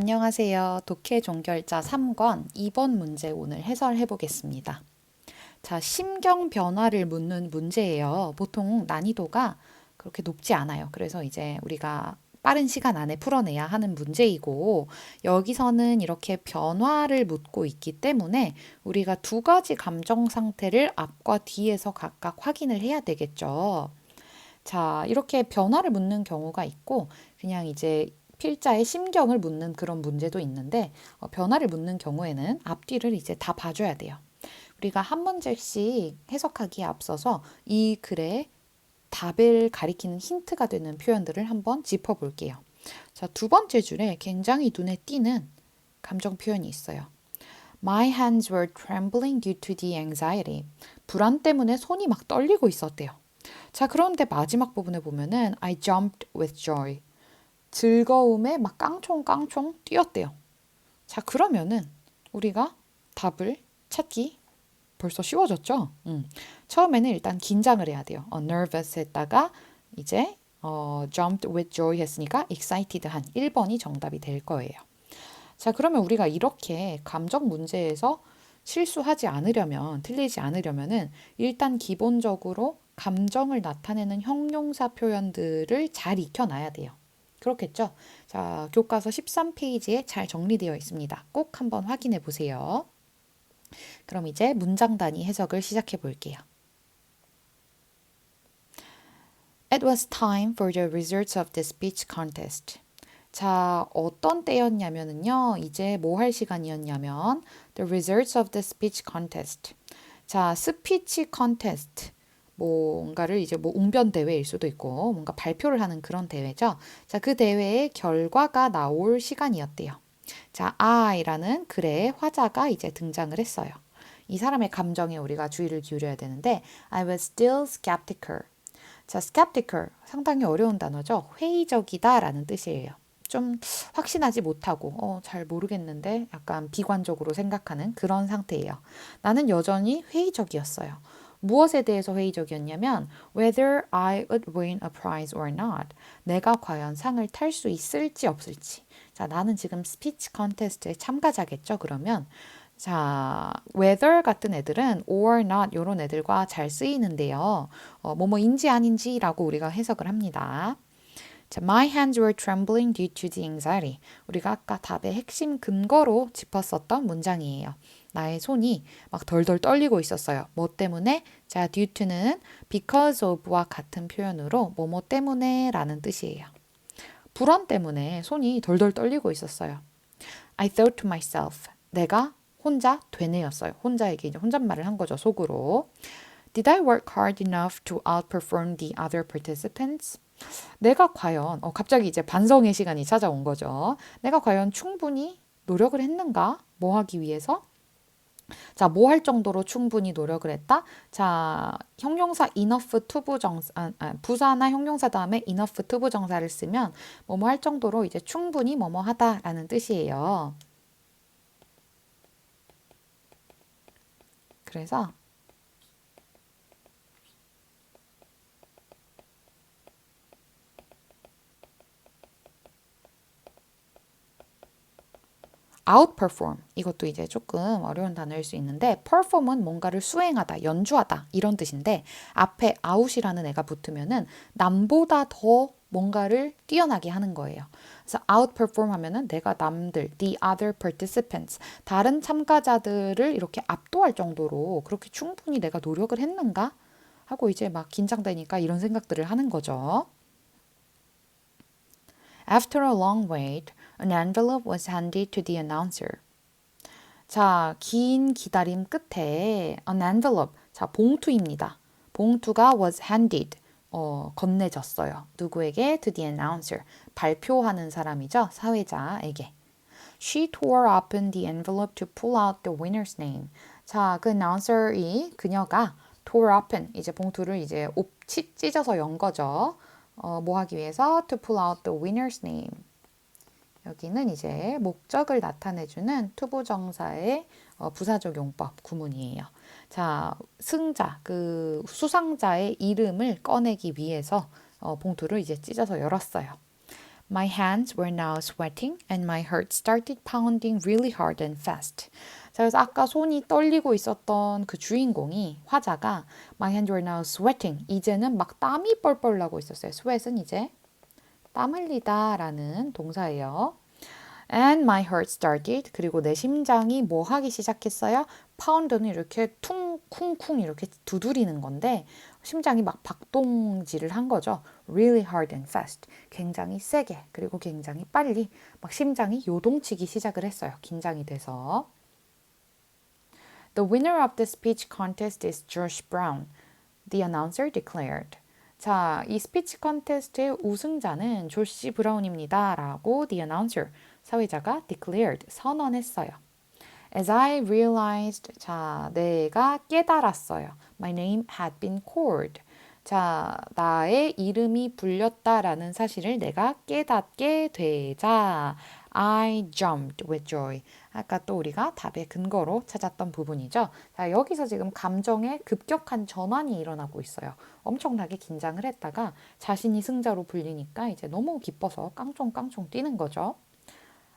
안녕하세요. 독해 종결자 3권 2번 문제 오늘 해설해 보겠습니다. 자, 심경 변화를 묻는 문제예요. 보통 난이도가 그렇게 높지 않아요. 그래서 이제 우리가 빠른 시간 안에 풀어내야 하는 문제이고 여기서는 이렇게 변화를 묻고 있기 때문에 우리가 두 가지 감정 상태를 앞과 뒤에서 각각 확인을 해야 되겠죠. 자, 이렇게 변화를 묻는 경우가 있고 그냥 이제 필자의 심경을 묻는 그런 문제도 있는데 어, 변화를 묻는 경우에는 앞뒤를 이제 다 봐줘야 돼요. 우리가 한 문제씩 해석하기에 앞서서 이 글의 답을 가리키는 힌트가 되는 표현들을 한번 짚어볼게요. 자, 두 번째 줄에 굉장히 눈에 띄는 감정 표현이 있어요. My hands were trembling due to the anxiety. 불안 때문에 손이 막 떨리고 있었대요. 자, 그런데 마지막 부분에 보면은 I jumped with joy. 즐거움에 막 깡총깡총 뛰었대요. 자, 그러면은 우리가 답을 찾기 벌써 쉬워졌죠? 음. 처음에는 일단 긴장을 해야 돼요. 어, nervous 했다가 이제 어, jumped with joy 했으니까 excited 한 1번이 정답이 될 거예요. 자, 그러면 우리가 이렇게 감정 문제에서 실수하지 않으려면, 틀리지 않으려면은 일단 기본적으로 감정을 나타내는 형용사 표현들을 잘 익혀놔야 돼요. 그렇겠죠? 자, 교과서 13페이지에 잘 정리되어 있습니다. 꼭 한번 확인해 보세요. 그럼 이제 문장 단위 해석을 시작해 볼게요. It was time for the results of the speech contest. 자, 어떤 때였냐면은요. 이제 뭐 할 시간이었냐면 the results of the speech contest. 자, 스피치 컨테스트. 뭔가를 이제 뭐 웅변 대회일 수도 있고 뭔가 발표를 하는 그런 대회죠. 자, 그 대회의 결과가 나올 시간이었대요. 자, I라는 글의 화자가 이제 등장을 했어요. 이 사람의 감정에 우리가 주의를 기울여야 되는데 I was still skeptical. 자, skeptical 상당히 어려운 단어죠. 회의적이다라는 뜻이에요. 좀 확신하지 못하고 어, 잘 모르겠는데 약간 비관적으로 생각하는 그런 상태예요. 나는 여전히 회의적이었어요. 무엇에 대해서 회의적이었냐면 whether I would win a prize or not. 내가 과연 상을 탈 수 있을지 없을지. 자, 나는 지금 스피치 컨테스트에 참가자겠죠. 그러면 자, whether 같은 애들은 or not 이런 애들과 잘 쓰이는데요. 어, 뭐뭐인지 아닌지라고 우리가 해석을 합니다. 자, my hands were trembling due to the anxiety. 우리가 아까 답의 핵심 근거로 짚었었던 문장이에요. 나의 손이 막 덜덜 떨리고 있었어요. 뭐 때문에? 자, due to는 because of와 같은 표현으로 뭐뭐 때문에 라는 뜻이에요. 불안 때문에 손이 덜덜 떨리고 있었어요. I thought to myself. 내가 혼자 되뇌였어요. 혼자에게 이제 혼잣말을 한 거죠, 속으로. Did I work hard enough to outperform the other participants? 내가 과연, 어, 갑자기 이제 반성의 시간이 찾아온 거죠. 내가 과연 충분히 노력을 했는가? 뭐 하기 위해서? 자, 뭐 할 정도로 충분히 노력을 했다? 자, 형용사 enough to 부정사, 아, 아, 부사나 형용사 다음에 enough to 부정사를 쓰면 뭐뭐 할 정도로 이제 충분히 뭐뭐 하다라는 뜻이에요. 그래서 outperform 이것도 이제 조금 어려운 단어일 수 있는데 perform은 뭔가를 수행하다, 연주하다 이런 뜻인데 앞에 out이라는 애가 붙으면은 남보다 더 뭔가를 뛰어나게 하는 거예요. 그래서 outperform 하면은 내가 남들, the other participants, 다른 참가자들을 이렇게 압도할 정도로 그렇게 충분히 내가 노력을 했는가? 하고 이제 막 긴장되니까 이런 생각들을 하는 거죠. After a long wait, An envelope was handed to the announcer. 자, 긴 기다림 끝에 an envelope, 자, 봉투입니다. 봉투가 was handed, 어, 건네졌어요. 누구에게? To the announcer. 발표하는 사람이죠. 사회자에게. She tore open the envelope to pull out the winner's name. 자, 그 announcer이 그녀가 tore open 이제 봉투를 이제 옵치 찢어서 연 거죠. 어, 뭐 하기 위해서? To pull out the winner's name. 여기는 이제 목적을 나타내주는 투부정사의 어, 부사적 용법 구문이에요. 자, 승자, 그 수상자의 이름을 꺼내기 위해서 어, 봉투를 이제 찢어서 열었어요. My hands were now sweating and my heart started pounding really hard and fast. 자, 그래서 아까 손이 떨리고 있었던 그 주인공이 화자가 My hands were now sweating. 이제는 막 땀이 뻘뻘 나고 있었어요. sweat은 이제 땀 흘리다라는 동사예요. And my heart started. 그리고 내 심장이 뭐 하기 시작했어요? 파운드는 이렇게 퉁, 쿵쿵 이렇게 두드리는 건데 심장이 막 박동질을 한 거죠. Really hard and fast. 굉장히 세게 그리고 굉장히 빨리 막 심장이 요동치기 시작을 했어요. 긴장이 돼서. The winner of the speech contest is Josh Brown, the announcer declared. 자, 이 스피치 컨테스트의 우승자는 조시 브라운입니다. 라고 the announcer, 사회자가 declared, 선언했어요. As I realized, 자, 내가 깨달았어요. My name had been called. 자, 나의 이름이 불렸다라는 사실을 내가 깨닫게 되자. I jumped with joy. 아까 또 우리가 답의 근거로 찾았던 부분이죠. 자, 여기서 지금 감정의 급격한 전환이 일어나고 있어요. 엄청나게 긴장을 했다가 자신이 승자로 불리니까 이제 너무 기뻐서 깡총깡총 뛰는 거죠.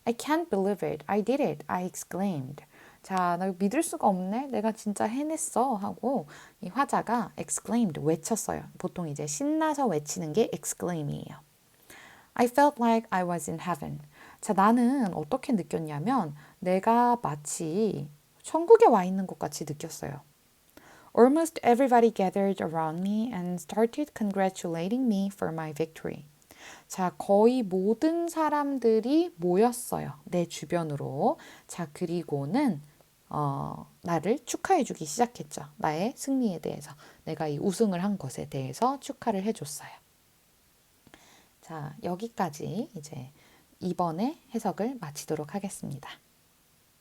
I can't believe it. I did it. I exclaimed. 자, 나 믿을 수가 없네. 내가 진짜 해냈어. 하고 이 화자가 exclaimed 외쳤어요. 보통 이제 신나서 외치는 게 exclaim이에요. I felt like I was in heaven. 자, 나는 어떻게 느꼈냐면 내가 마치 천국에 와 있는 것 같이 느꼈어요. Almost everybody gathered around me and started congratulating me for my victory. 자, 거의 모든 사람들이 모였어요. 내 주변으로. 자, 그리고는 어, 나를 축하해 주기 시작했죠. 나의 승리에 대해서. 내가 이 우승을 한 것에 대해서 축하를 해 줬어요. 자, 여기까지 이제 이번에 해석을 마치도록 하겠습니다.